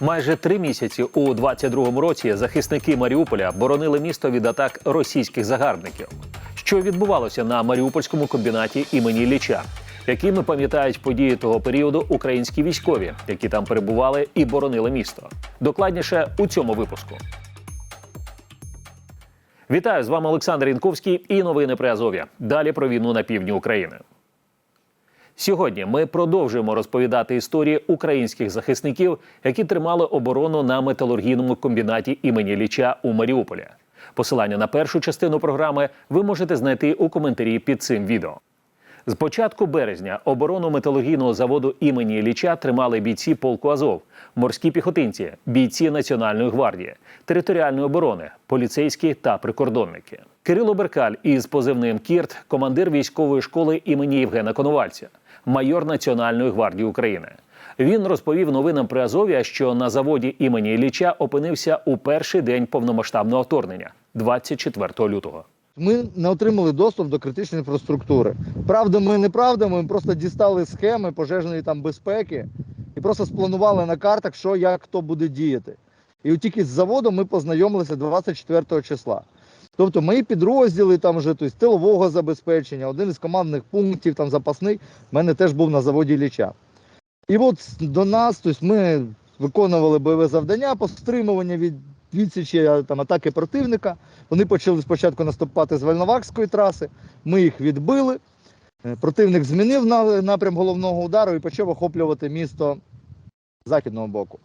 Майже три місяці у 22-му році захисники Маріуполя боронили місто від атак російських загарбників. Що відбувалося на Маріупольському комбінаті імені Ліча? Якими пам'ятають події того періоду українські військові, які там перебували і боронили місто? Докладніше у цьому випуску. Вітаю з вами Олександр Інковський і новини при Азов'я. Далі про війну на півдні України. Сьогодні ми продовжуємо розповідати історії українських захисників, які тримали оборону на металургійному комбінаті імені Ліча у Маріуполі. Посилання на першу частину програми ви можете знайти у коментарі під цим відео. З початку березня оборону металургійного заводу імені Ліча тримали бійці полку Азов, морські піхотинці, бійці Національної гвардії, територіальної оборони, поліцейські та прикордонники. Кирило Беркаль із позивним Кірт, командир військової школи імені Євгена Коновальця, майор Національної гвардії України. Він розповів новинам при Азов'я, що на заводі імені Ілліча опинився у перший день повномасштабного вторгнення, 24 лютого. Ми не отримали доступ до критичної інфраструктури. Правдами, неправдами, ми просто дістали схеми пожежної там безпеки і просто спланували на картах, що як хто буде діяти. І от тільки з заводом ми познайомилися 24 числа. Тобто мої підрозділи там вже тобто, тилового забезпечення, один із командних пунктів, там запасний, в мене теж був на заводі Ліча. І от до нас, тобто ми виконували бойове завдання по стримуванню від відсічі там, атаки противника. Вони почали спочатку наступати з Вальновакської траси, ми їх відбили. Е, Противник змінив напрям головного удару і почав охоплювати місто західного боку.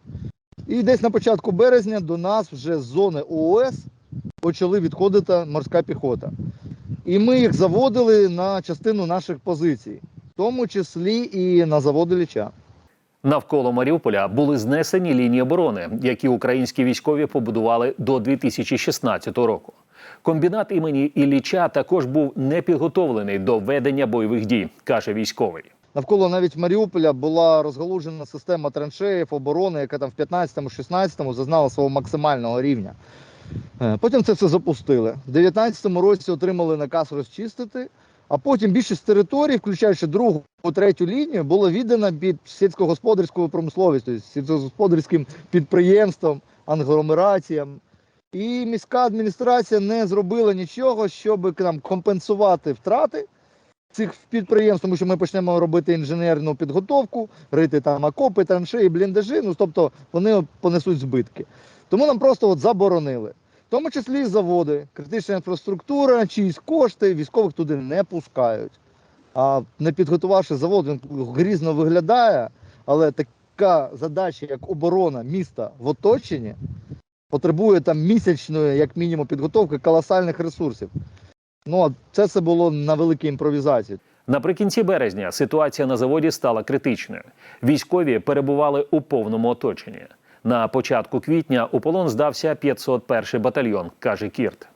І десь на початку березня до нас вже з зони ООС почали відходити морська піхота. І ми їх заводили на частину наших позицій, в тому числі і на заводи Ліча. Навколо Маріуполя були знесені лінії оборони, які українські військові побудували до 2016 року. Комбінат імені Ілліча також був не підготовлений до ведення бойових дій, каже військовий. Навколо навіть Маріуполя була розгалужена система траншеїв оборони, яка там в 15-16 зазнала свого максимального рівня. Е, Потім це все запустили. В 19-му році отримали наказ розчистити, а потім більшість територій, включаючи другу, третю лінію, було віддано під сільськогосподарську промисловість, тобто сільськогосподарським підприємствам, англомераціям. І міська адміністрація не зробила нічого, щоб там, компенсувати втрати цих підприємств, тому що ми почнемо робити інженерну підготовку, рити там окопи, траншеї, бліндажі, ну тобто вони понесуть збитки. Тому нам просто от заборонили. В тому числі заводи, критична інфраструктура, чиїсь кошти, військових туди не пускають. А не підготувавши завод, він грізно виглядає, але така задача, як оборона міста в оточенні, потребує там місячної, як мінімум, підготовки колосальних ресурсів. Ну, а це все було на великій імпровізації. Наприкінці березня ситуація на заводі стала критичною. Військові перебували у повному оточенні. На початку квітня у полон здався 501 батальйон, каже Кірт.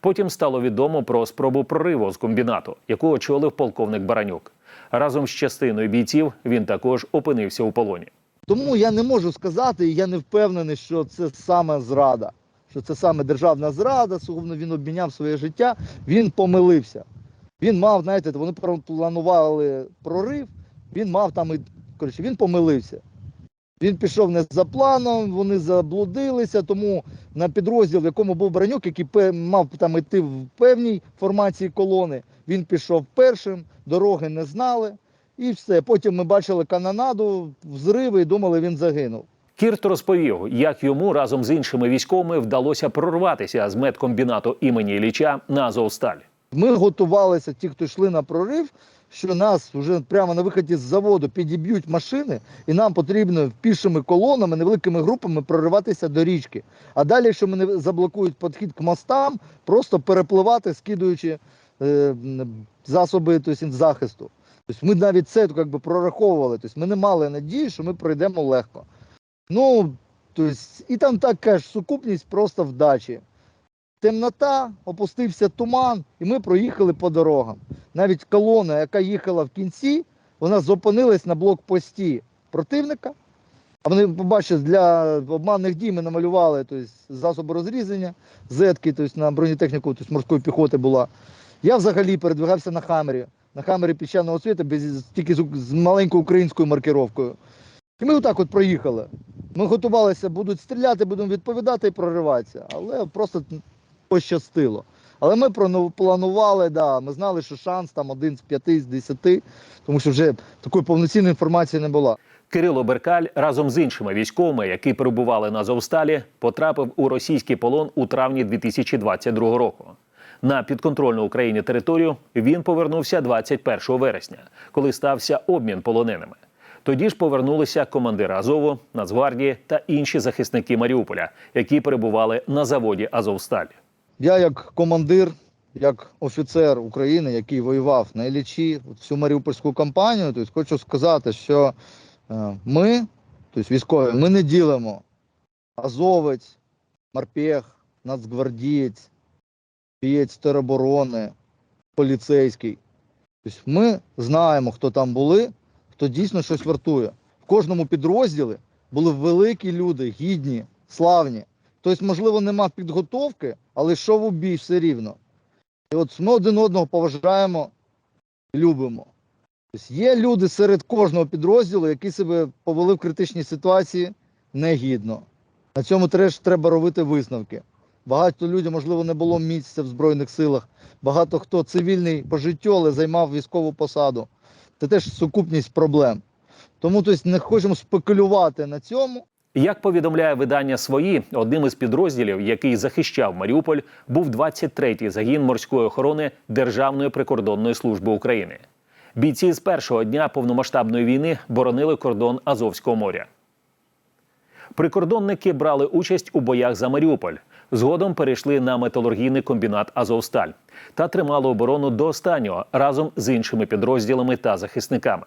Потім стало відомо про спробу прориву з комбінату, яку очолив полковник Баранюк. Разом з частиною бійців він також опинився у полоні. Тому я не можу сказати, і я не впевнений, що це саме зрада, що це саме державна зрада, словно він обміняв своє життя, він помилився. Він мав, знаєте, вони планували прорив, він мав там і коротше, він помилився. Він пішов не за планом, вони заблудилися, тому на підрозділ, в якому був Бранюк, який мав там йти в певній формації колони, він пішов першим, дороги не знали, і все. Потім ми бачили канонаду, взриви і думали, він загинув. Кірт розповів, як йому разом з іншими військовими вдалося прорватися з медкомбінату імені Ілліча на Азовсталь. Ми готувалися, ті, хто йшли на прорив, що нас вже прямо на виході з заводу підіб'ють машини, і нам потрібно пішими колонами, невеликими групами прориватися до річки. А далі, якщо мене заблокують підхід к мостам, просто перепливати, скидуючи е, засоби тобто, захисту. Тобто ми навіть це як би, прораховували. Тобто ми не мали надії, що ми пройдемо легко. Ну, тобто, і там така ж сукупність просто вдачі. Темнота, опустився туман, і ми проїхали по дорогам. Навіть колона, яка їхала в кінці, вона зупинилась на блокпості противника. А вони побачили, для обманних дій ми намалювали тобто, засоби розрізання, зетки, тобто, на бронетехніку тобто, морської піхоти була. Я взагалі передвигався на хамері. На хамері піщаного світу, без, тільки з, з маленькою українською маркировкою. І ми отак от проїхали. Ми готувалися, будуть стріляти, будемо відповідати і прориватися. Але просто пощастило. Але ми планували, да, ми знали, що шанс там один з п'яти, з десяти, тому що вже такої повноцінної інформації не було. Кирило Беркаль разом з іншими військовими, які перебували на Азовсталі, потрапив у російський полон у травні 2022 року. На підконтрольну Україні територію він повернувся 21 вересня, коли стався обмін полоненими. Тоді ж повернулися командир Азову, Нацгвардії та інші захисники Маріуполя, які перебували на заводі Азовсталь. Я як командир, як офіцер України, який воював на Іллічі, всю Маріупольську кампанію, тобто хочу сказати, що е, ми, тобто військові, ми не ділимо азовець, морпех, нацгвардієць, бієць тероборони, поліцейський. Тобто ми знаємо, хто там були, хто дійсно щось вартує. В кожному підрозділі були великі люди, гідні, славні. Тобто, можливо, нема підготовки, але йшов у бій все рівно. І от ми один одного поважаємо любимо. Тобто є люди серед кожного підрозділу, які себе повели в критичній ситуації негідно. На цьому теж треба робити висновки. Багато людей, можливо, не було місця в Збройних силах. Багато хто цивільний по життю, але займав військову посаду. Це теж сукупність проблем. Тому тобто, не хочемо спекулювати на цьому. Як повідомляє видання свої, одним із підрозділів, який захищав Маріуполь, був 23-й загін морської охорони Державної прикордонної служби України. Бійці з першого дня повномасштабної війни боронили кордон Азовського моря. Прикордонники брали участь у боях за Маріуполь. Згодом перейшли на металургійний комбінат Азовсталь та тримали оборону до останнього разом з іншими підрозділами та захисниками.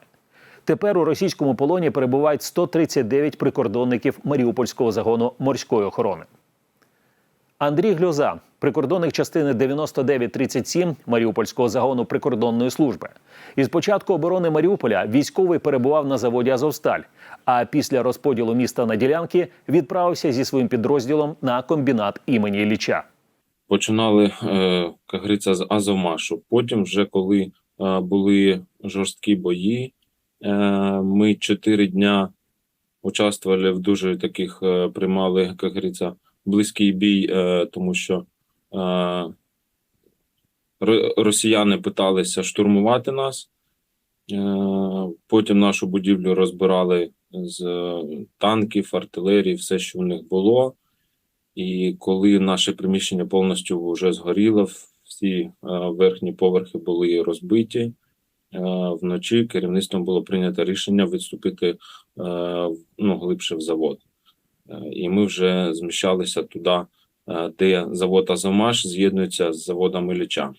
Тепер у російському полоні перебувають 139 прикордонників Маріупольського загону морської охорони. Андрій Гльоза, прикордонник частини 9937 Маріупольського загону прикордонної служби. Із початку оборони Маріуполя військовий перебував на заводі Азовсталь, а після розподілу міста на ділянки відправився зі своїм підрозділом на комбінат імені Ілліча. починали, е, як говориться, з Азовмашу. Потім, вже коли е, були жорсткі бої, е, ми чотири дня участвували в дуже таких, е, приймали, як говориться, близький бій, е, тому що росіяни питалися штурмувати нас. Потім нашу будівлю розбирали з танків, артилерії, все, що в них було. І коли наше приміщення повністю вже згоріло, всі верхні поверхи були розбиті. Е, Вночі керівництвом було прийнято рішення відступити е, ну, глибше в завод. Е, І ми вже зміщалися туди, де завод Азомаш з'єднується з заводом Ілліча.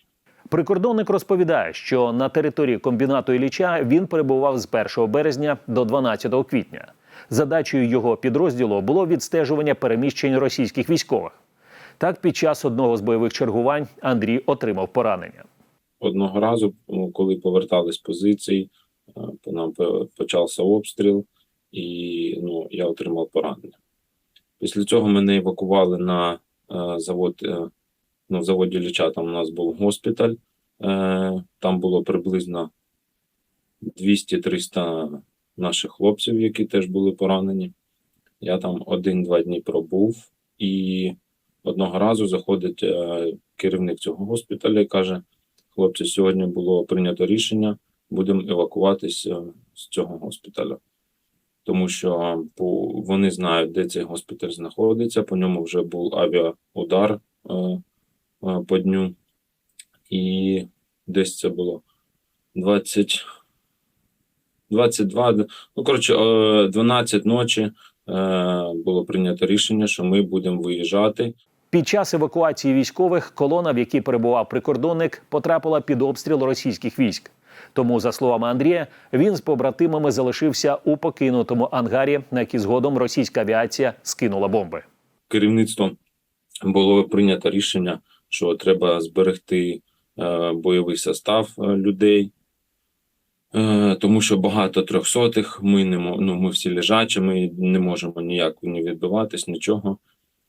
Прикордонник розповідає, що на території комбінату Ілліча він перебував з 1 березня до 12 квітня. Задачею його підрозділу було відстежування переміщень російських військових. Так, під час одного з бойових чергувань Андрій отримав поранення. Одного разу, ну, коли повертались з позицій, е, по нам почався обстріл, і ну, я отримав поранення. Після цього мене евакували на е, завод. Е, ну, в заводі Ліча там у нас був госпіталь. Там було приблизно 200-300 наших хлопців, які теж були поранені. Я там один-два дні пробув, і одного разу заходить керівник цього госпіталя і каже: хлопці, сьогодні було прийнято рішення, будемо евакуватися з цього госпіталю. Тому що вони знають, де цей госпіталь знаходиться. По ньому вже був авіаудар е, е, по дню. І десь це було 20, 22, ну коротше, е, 12 ночі е, було прийнято рішення, що ми будемо виїжджати. Під час евакуації військових колона, в якій перебував прикордонник, потрапила під обстріл російських військ. Тому, за словами Андрія, він з побратимами залишився у покинутому ангарі, на який згодом російська авіація скинула бомби. керівництвом було прийнято рішення, що треба зберегти е, бойовий состав е, людей, е, тому що багато трьохсотих, ми не ну, ми всі лежачі, ми не можемо ніяк не відбиватись, нічого.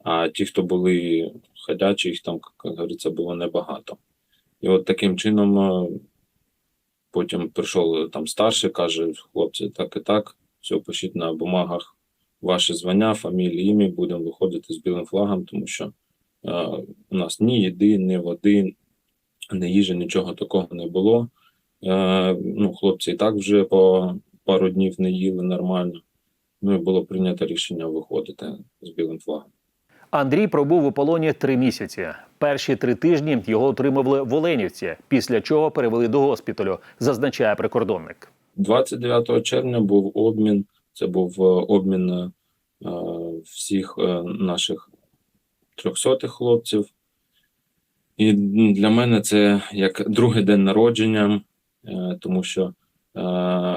А ті, хто були ходячі, їх там, як говориться, було небагато. І от таким чином е, потім прийшов там старший, каже: хлопці, так і так, все пишіть на бумагах ваше звання, фамілії, ім'я, будемо виходити з білим флагом, тому що е, у нас ні їди, ні води, ні їжі, нічого такого не було. Е, ну, хлопці і так вже по пару днів не їли нормально. Ну і було прийнято рішення виходити з білим флагом. Андрій пробув у полоні три місяці. Перші три тижні його отримували в Оленівці, після чого перевели до госпіталю, зазначає прикордонник. 29 червня був обмін. Це був е, обмін е, всіх е, наших трьохсотих хлопців. І для мене це як другий день народження, тому що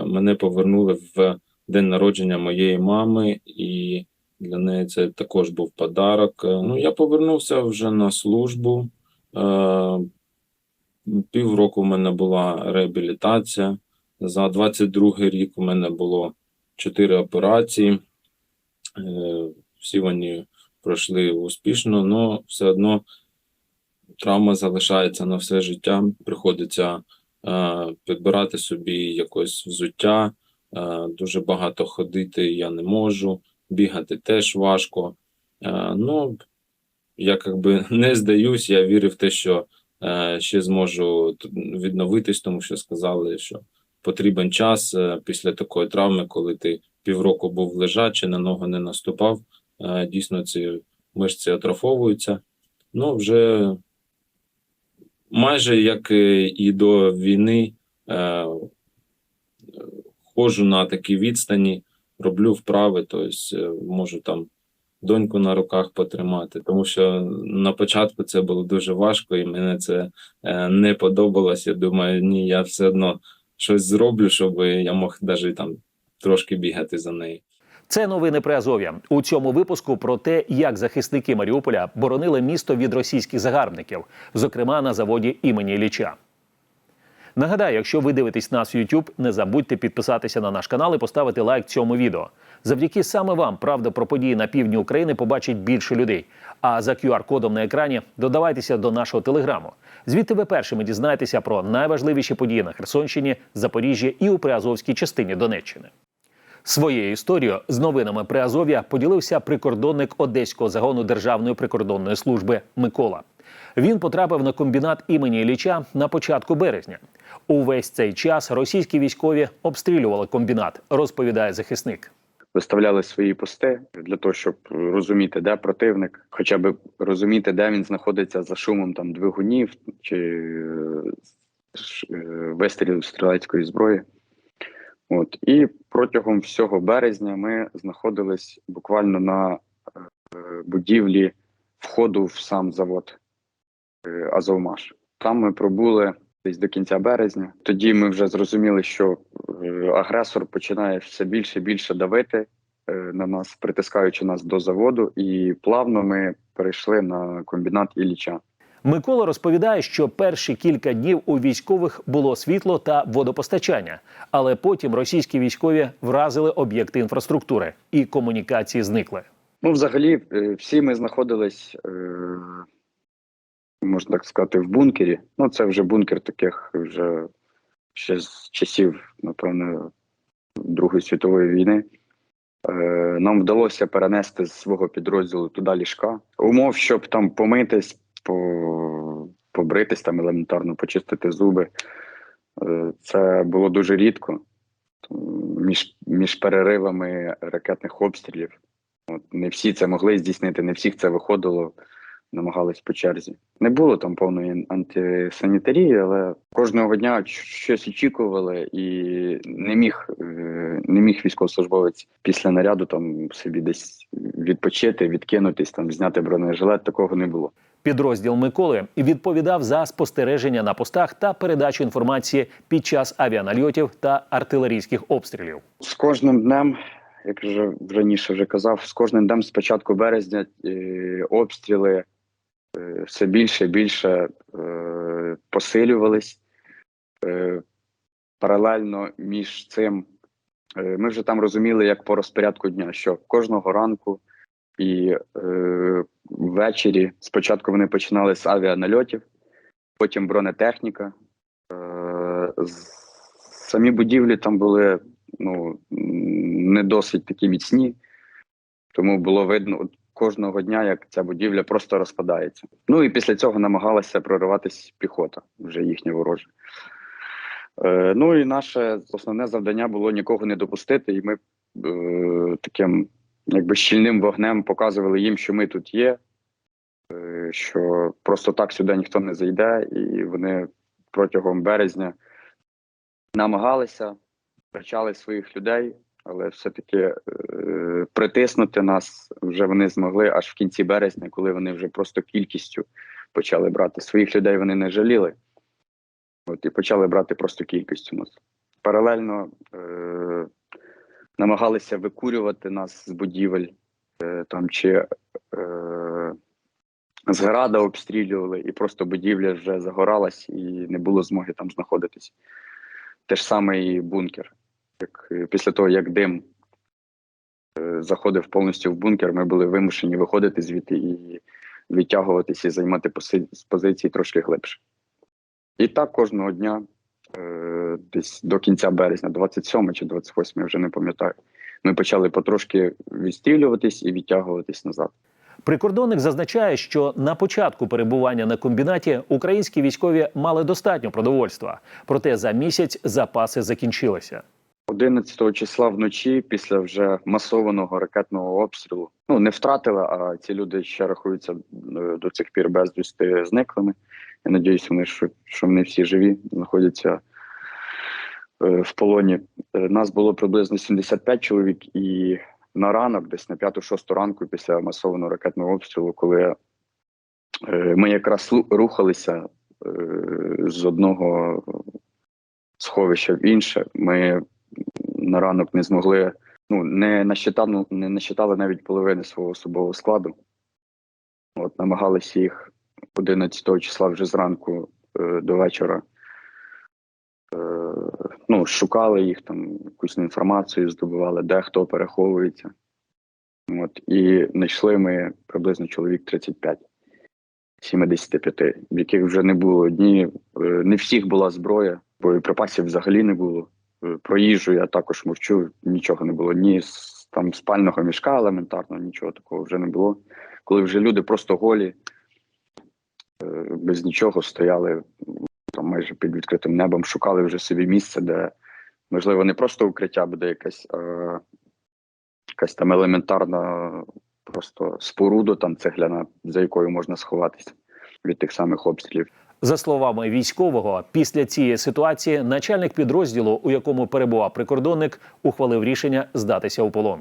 мене повернули в день народження моєї мами, і для неї це також був подарок. Е, Ну, я повернувся вже на службу. Е, Півроку в мене була реабілітація. За 22 рік у мене було 4 операції. Е, Всі вони пройшли успішно, але все одно травма залишається на все життя. Приходиться підбирати собі якось взуття. Дуже багато ходити я не можу, бігати теж важко. Е, Ну, я якби не здаюсь, я вірю в те, що е, ще зможу відновитись, тому що сказали, що потрібен час е, після такої травми, коли ти півроку був лежачий, на ногу не наступав. Дійсно, ці мишці атрофовуються. Ну, вже майже як і до війни, ходжу на такій відстані, роблю вправи, тобто е, можу там доньку на руках потримати, тому що на початку це було дуже важко, і мене це е, не подобалось. Я думаю, ні, я все одно щось зроблю, щоб я мог навіть там трошки бігати за нею. Це новини при Азов'я. У цьому випуску про те, як захисники Маріуполя боронили місто від російських загарбників, зокрема на заводі імені Ілліча. Нагадаю, якщо ви дивитесь нас в YouTube, не забудьте підписатися на наш канал і поставити лайк цьому відео. Завдяки саме вам правда про події на півдні України побачить більше людей. А за QR-кодом на екрані додавайтеся до нашого телеграму. Звідти ви першими дізнаєтеся про найважливіші події на Херсонщині, Запоріжжі і у Приазовській частині Донеччини. Своєю історією з новинами Приазов'я поділився прикордонник одеського загону Державної прикордонної служби Микола. Він потрапив на комбінат імені Ілліча на початку березня. Увесь цей час російські військові обстрілювали комбінат, розповідає захисник. виставляли свої пости для того, щоб розуміти, де противник, хоча б розуміти, де він знаходиться за шумом там двигунів чи е, е, вистрілів стрілецької зброї. От і протягом всього березня ми знаходились буквально на е, будівлі входу в сам завод Азовмаш. Там ми пробули десь до кінця березня. Тоді ми вже зрозуміли, що е, агресор починає все більше і більше давити е, на нас, притискаючи нас до заводу, і плавно ми перейшли на комбінат Ілліча. Микола розповідає, що перші кілька днів у військових було світло та водопостачання, але потім російські військові вразили об'єкти інфраструктури і комунікації зникли. Ну, взагалі, е, всі ми знаходились, е, можна так сказати, в бункері. Ну, це вже бункер таких вже ще з часів, напевно, Другої світової війни. Е, Нам вдалося перенести з свого підрозділу туди ліжка. Умов, щоб там помитись, по, побритись, там елементарно почистити зуби. е, Це було дуже рідко. Між, між переривами ракетних обстрілів. От, не всі це могли здійснити, не всіх це виходило, намагались по черзі. Не було там повної антисанітарії, але кожного дня щось очікували, і не міг, е, не міг військовослужбовець після наряду там собі десь відпочити, відкинутись, там зняти бронежилет. Такого не було. Підрозділ Миколи відповідав за спостереження на постах та передачу інформації під час авіанальотів та артилерійських обстрілів. З кожним днем, як вже раніше вже казав, з кожним днем з початку березня е, обстріли все більше і більше е, посилювались. Е, паралельно між цим е, ми вже там розуміли, як по розпорядку дня, що кожного ранку і е, ввечері спочатку вони починали з авіанальотів, потім бронетехніка. Е, самі будівлі там були ну, не досить такі міцні. Тому було видно кожного дня, як ця будівля просто розпадається. Ну і після цього намагалася прориватись піхота, вже їхня ворожа. Е, ну і наше основне завдання було нікого не допустити, і ми е, таким якби щільним вогнем показували їм, що ми тут є, е, що просто так сюди ніхто не зайде, і вони протягом березня намагалися, втрачали своїх людей, але все-таки е, притиснути нас вже вони змогли аж в кінці березня, коли вони вже просто кількістю почали брати. Своїх людей вони не жаліли. От і почали брати просто кількістю нас. Паралельно е, намагалися викурювати нас з будівель, е, там чи е, з обстрілювали, і просто будівля вже загоралась і не було змоги там знаходитись. Те ж саме і бункер. Як, е, після того, як дим е, заходив повністю в бункер, ми були вимушені виходити звідти і відтягуватися і займати позиції трошки глибше. І так кожного дня, е, десь до кінця березня, 27 чи 28, я вже не пам'ятаю, ми почали потрошки відстрілюватись і відтягуватись назад. Прикордонник зазначає, що на початку перебування на комбінаті українські військові мали достатньо продовольства, проте за місяць запаси закінчилися. 11 числа вночі, після вже масованого ракетного обстрілу, ну не втратили, а ці люди ще рахуються е, до цих пір безвісти зниклими. Я надіюсь, вони що, що вони всі живі, знаходяться е, в полоні. Е, Нас було приблизно 75 чоловік, і на ранок, десь на 5-6 ранку, після масованого ракетного обстрілу, коли ми якраз рухалися з одного сховища в інше, ми на ранок не змогли, ну не насчитали, не насчитали навіть половини свого особового складу. От намагалися їх 11 числа вже зранку е, до вечора. Е, ну, шукали їх там, якусь інформацію здобували, де хто переховується. От, і знайшли ми приблизно чоловік 35, 75, в яких вже не було одні, е, не всіх була зброя, боєприпасів взагалі не було. Е, Про їжу я також мовчу, нічого не було. Ні там спального мішка елементарно, нічого такого вже не було. Коли вже люди просто голі, е, без нічого стояли там майже під відкритим небом, шукали вже собі місце, де можливо не просто укриття буде якась, а якась там елементарна просто споруда, там цегляна, за якою можна сховатися від тих самих обстрілів. За словами військового, після цієї ситуації начальник підрозділу, у якому перебував прикордонник, ухвалив рішення здатися у полон.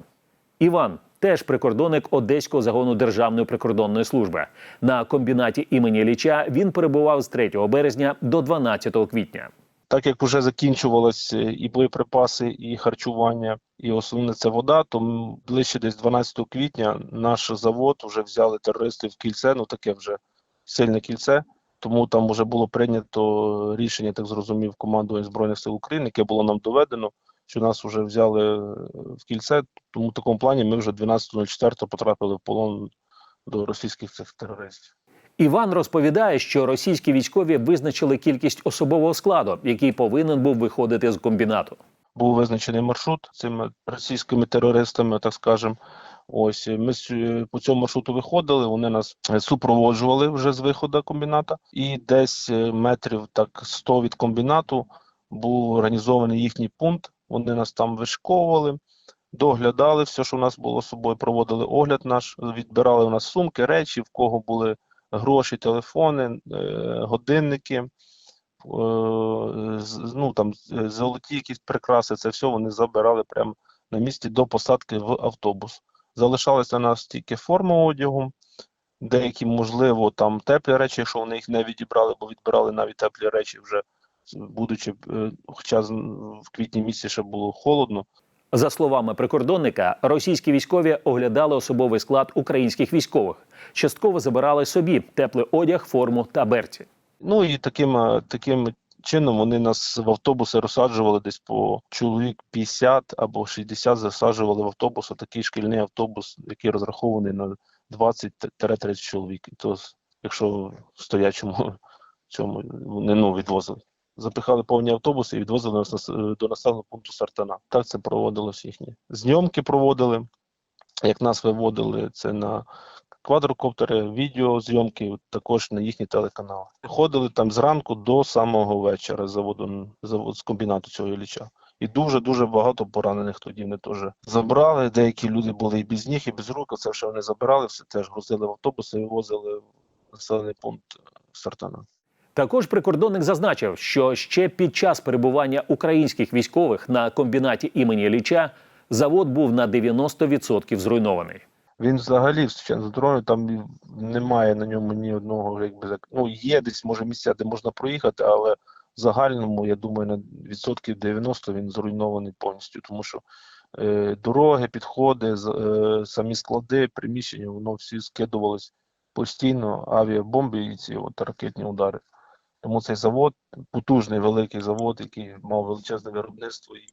Іван теж прикордонник одеського загону Державної прикордонної служби. На комбінаті імені Ліча він перебував з 3 березня до 12 квітня. так як вже закінчувалось е, і боєприпаси, і харчування, і основне це вода, то ближче десь 12 квітня наш завод вже взяли терористи в кільце, ну таке вже сильне кільце. Тому там вже було прийнято рішення, так зрозумів, командування Збройних сил України, яке було нам доведено, що нас вже взяли е, в кільце. Тому в такому плані ми вже 12.04 потрапили в полон до російських цих терористів. Іван розповідає, що російські військові визначили кількість особового складу, який повинен був виходити з комбінату. був визначений маршрут цими російськими терористами, так скажемо. Ось ми с- по цьому маршруту виходили. Вони нас е, супроводжували вже з виходу комбіната, і десь е, метрів так 100 від комбінату був організований їхній пункт. Вони нас там вишковували, доглядали все, що у нас було з собою. Проводили огляд наш, відбирали у нас сумки, речі, в кого були гроші, телефони, е, годинники е, ну там золоті якісь прикраси, це все вони забирали прямо на місці до посадки в автобус. Залишалася на нас тільки форма одягу, деякі, можливо, там теплі речі, якщо вони їх не відібрали, бо відбирали навіть теплі речі вже будучи, е, хоча в квітні місяці ще було холодно. За словами прикордонника, російські військові оглядали особовий склад українських військових, частково забирали собі теплий одяг, форму та берці. Ну і таким, е, таким чином вони нас в автобуси розсаджували десь по чоловік 50 або 60 засаджували в автобус, такий шкільний автобус, який розрахований на 20-30 чоловік. І то, якщо в стоячому цьому вони ну, відвозили. Запихали повні автобуси і відвозили нас до населеного пункту Сартана. Так це проводилось їхні. Зйомки проводили. як нас виводили це на квадрокоптери, відеозйомки, також на їхні телеканали. Ходили там зранку до самого вечора заводу, завод, з комбінату цього Ілліча. І дуже-дуже багато поранених тоді вони теж забрали. Деякі люди були і без ніг, і без рук. Це все вони забирали, все теж грузили в автобуси вивозили в населений пункт Сартана. Також прикордонник зазначив, що ще під час перебування українських військових на комбінаті імені Ліча завод був на 90% зруйнований. Він взагалі в здоров'я там немає на ньому ні одного, якби. Ну є десь може місця, де можна проїхати, але в загальному, я думаю, на відсотків 90 він зруйнований повністю, тому що е, дороги, підходи, е, самі склади, приміщення, воно всі скидувались постійно авіабомби і ці от ракетні удари. Тому цей завод, потужний великий завод, який мав величезне виробництво і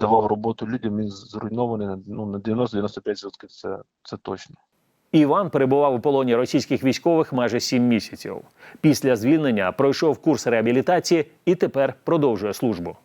давав роботу людям, він зруйнований на, ну, на 90-95%. Це, це точно. Іван перебував у полоні російських військових майже сім місяців. Після звільнення пройшов курс реабілітації і тепер продовжує службу.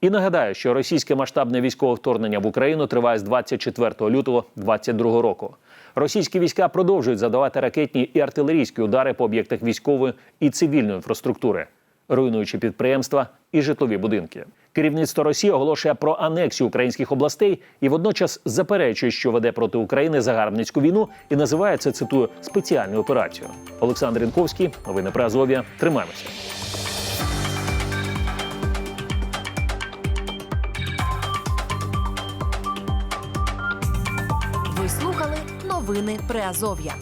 І нагадаю, що російське масштабне військове вторгнення в Україну триває з 24 лютого 2022 року. Російські війська продовжують задавати ракетні і артилерійські удари по об'єктах військової і цивільної інфраструктури, руйнуючи підприємства і житлові будинки. Керівництво Росії оголошує про анексію українських областей і водночас заперечує, що веде проти України загарбницьку війну і називає це цитую спеціальною операцією. Олександр Інковський, новини про Азов'я. Тримаємося. Ви слухали новини Приазов'я.